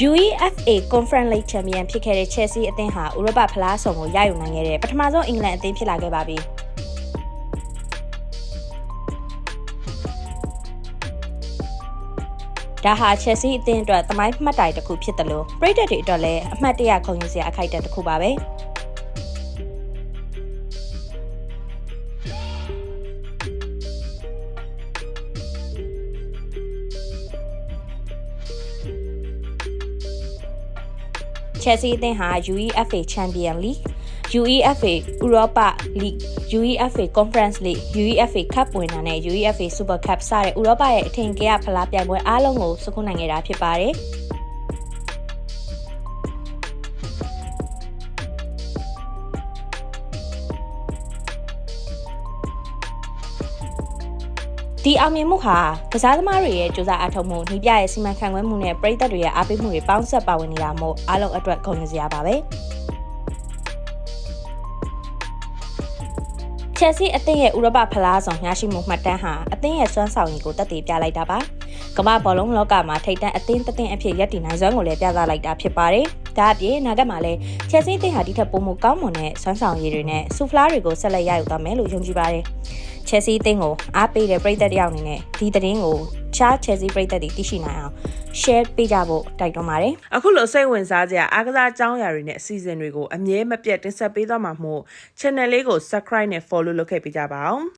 UEFA Conference League Champion ဖြစ်ခဲ့တဲ့ Chelsea အသင်းဟာဥရောပဖလားဆုံကိုရယူနိုင်ခဲ့တဲ့ပထမဆုံးအင်္ဂလန်အသင်းဖြစ်လာခဲ့ပါပြီ။ဒါဟာ Chelsea အသင်းအတွက်သမိုင်းမှတ်တိုင်တစ်ခုဖြစ်တယ်လို့ပရိသတ်တွေအတွက်လည်းအမှတ်တရခုံယူစရာအခိုက်အတန့်တစ်ခုပါပဲ။ Chelsea အသင်းဟာ UEFA Champions League, UEFA Europa League, UEFA Conference League, UEFA Cup ဝင်တာနဲ့ UEFA Super Cup စတဲ့ဥရောပရဲ့အထင်ကရဖလားပြိုင်ပွဲအားလုံးကိုစုခုနိုင်ခဲ့တာဖြစ်ပါတယ်။ ဒီအောင်မြင်မှုဟာကစားသမားတွေရဲ့ကြိုးစားအားထုတ်မှုနှိပြရဲ့စီမံခန့်ခွဲမှုနဲ့ပြည်သက်တွေရဲ့အားပေးမှုတွေပေါင်းဆက်ပါဝင်နေတာမို့အားလုံးအတွက်ဂုဏ်ယူစရာပါပဲ။ Chelsea အသင်းရဲ့ဥရောပဖလားဆောင်ရရှိမှုမှတ်တမ်းဟာအသင်းရဲ့စွမ်းဆောင်ရည်ကိုတက်တည်ပြလိုက်တာပါ။ကမ္ဘာဘောလုံးလောကမှာထိပ်တန်းအသင်းတစ်သင်းအဖြစ်ရပ်တည်နိုင်စွမ်းကိုလည်းပြသလိုက်တာဖြစ်ပါတယ်။ ဒါအပြင်နာဂတ်မှာလည်း Chelsea အသင်းဟာဒီထက်ပိုမိုကောင်းမွန်တဲ့စွမ်းဆောင်ရည်တွေနဲ့ဆူဖလားတွေကိုဆက်လက်ရယူသွားမယ်လို့ယုံကြည်ပါတယ်။ Chelsea အသင်းကိုအားပေးတဲ့ပရိသတ်တယောက်အနေနဲ့ဒီသတင်းကိုချား Chelsea ပရိသတ်တွေသိရှိနိုင်အောင် share ပေးကြဖို့တိုက်တွန်းပါတယ်။အခုလိုစိတ်ဝင်စားစရာအားကစားအကြောင်းအရာတွေနဲ့အစီအစဉ်တွေကိုအမြဲမပြတ်တင်ဆက်ပေးသွားမှာမို့ channel လေးကို subscribe နဲ့ follow လုပ်ခဲ့ပေးကြပါအောင်